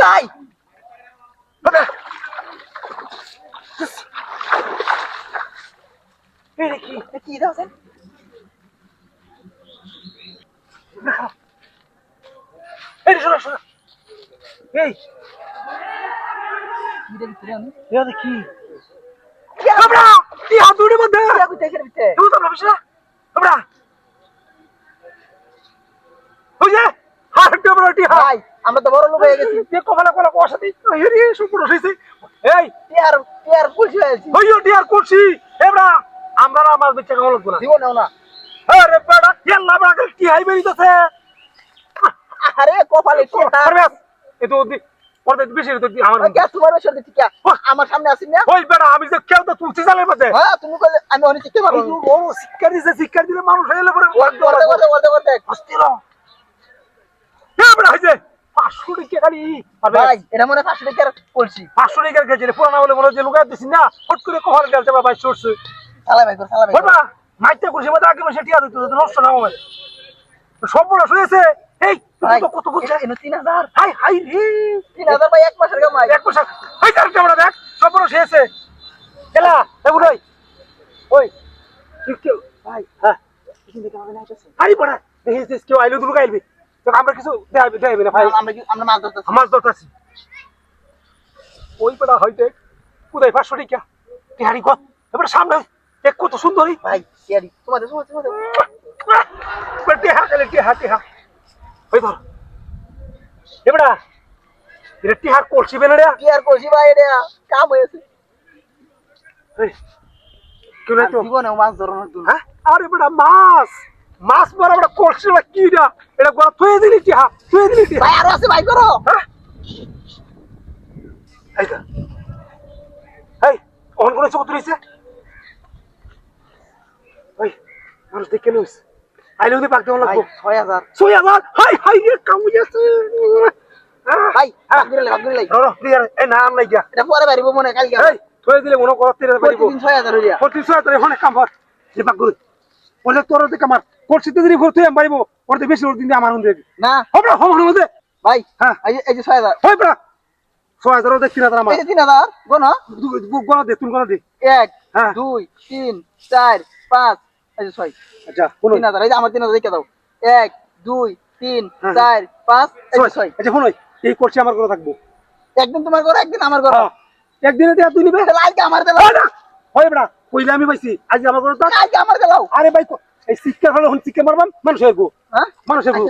ভাই। কি দাও স্যার এই শোনো শোনো। এই। কি? আমরা কি হাত দুটোর মধ্যে তুমি তো ভাবিস না? আমরা ওই যে হাড়টা আমরা হাই আমরা তো বড় লোক হয়ে গেছি। যে কপালে কলা বসা দিই। এই রে সুপুর হইছে। এই টিয়ার টিয়ার পুলিশ হয়েছি ওই ওটি আর করছি এবড়া আমরা না মাছ বেচে কেমন লাগবো না দিব নাও না। আরে বেড়া ইয়াল্লা বেড়া কি হাই বেরিতেছে আরে কপালে আরে এ তো দি পড়তে বেশি তো আমার গ্যাস তোমার বেশি দিচ্ছি কে আমার সামনে আসিন না? ওই বেড়া আমি যে কেউ তো তুলছি জালের মধ্যে হ্যাঁ তুমি কইলে আমি অনেক শিখতে পারব ও শিক্ষা দিছে শিক্ষা দিলে মানুষ হয়ে গেলে পরে ওয়ার্ডে ওয়ার্ডে ওয়ার্ডে ওয়ার্ডে হস্তিল এ বেড়া হইছে। পাঁচশো টাকা খালি ভাই এটা মনে পাঁচশো টাকার বলছি পাঁচশো টাকা গেছে পুরানা বলে দিছি না? হট করে কখন গেছে বা সরছে চালাই ভাই কর ভাই। ওই মাইতে করছে মধ্যে আগে মাসে টিয়া দিত নষ্ট না হবে। সব বড় হয়েছে এই কত কত তিন হাজার। হাই হাই রে। তিন হাজার ভাই এক মাসের কামাই। এক বছর হাই তার ক্যামেরা দেখ সব বড় হয়েছে এলা ওই তুই কেউ ভাই হ্যাঁ। দেখিস কেউ আইলো আইলবি। তো আমরা কিছু দেখাবি দেখাবি না ভাই। আমরা মাছ ধরতেছি। আমার ওই পেড়া হইতে কোথায় পাঁচশো টিকা? টিহারি কত এবার সামনে এক কত সুন্দরী। ভাই টিয়ারি তোমাদের তোমাদের তোমাদের টেহা গেলে টেহা টেহা। ওই ধর। এবারা এটা টিহার কলসি বেলে রে টিয়ার করছি ভাই এটা কাম হয়েছে কেউ নাই তো? দিব না মাছ ধরানোর জন্য হ্যাঁ? আরে বেটা মাছ। মাছ মারা বেটা কলসি বেটা কি না এটা গড়া থুয়ে দিলি টিহা থুয়ে দিলি টিহা ভাই আরও আছে ভাই করো। হ্যাঁ? এই অন করে চোখ তুলিছে ওই মানুষ দেখে লইস আইলে ওদের পাক দেওয়া লাগবো। ছয় হাজার। ছয় হাজার? হাই হাই রে কামড়ি আছে। ভাই ভাগ করে লাই ভাগ করে লাই রো রো প্রিয়ার এই না আম নাই গিয়া। এটা পরে বাড়িব মনে হয় কালকে এই থয়ে দিলে মনে করতে পারিব প্রতিদিন ছয় হাজার হইয়া। প্রতি ছয় তারে হনে কাম হর যে পাক করে বলে তোর দিকে আমার করছি তো দিদি ঘুরতে আমি পারিব ওরতে বেশি ওর দিন আমার হুন না। হবরা হম হন মধ্যে। ভাই হ্যাঁ। এই যে- ছয় হাজার। হই বড়া ছয় হাজার ওদের তিন হাজার আমার। তিন হাজার গোনো। গলা দে তুমি গলা দে। এক হ্যাঁ। দুই তিন চার পাঁচ এই যে ছয়। আচ্ছা তিন হাজার এই যে আমার তিন হাজার দেখে দাও। এক দুই তিন হ্যাঁ। চার পাঁচ ছয়। আচ্ছা শুনো এই করছি আমার করে থাকব। একদিন তোমার একদিন আমার হ্যাঁ। একদিনে দিয়া তুই নিবে? আজকে আমার দিলাও না। হয় বড়া কইলে আমি পাইছি। আমার করে আজকে আমার দিলাও আরে ভাই এই শিক্ষা হলে শিক্ষা মারবাম মানুষের হইব হ্যাঁ? মানুষের হইব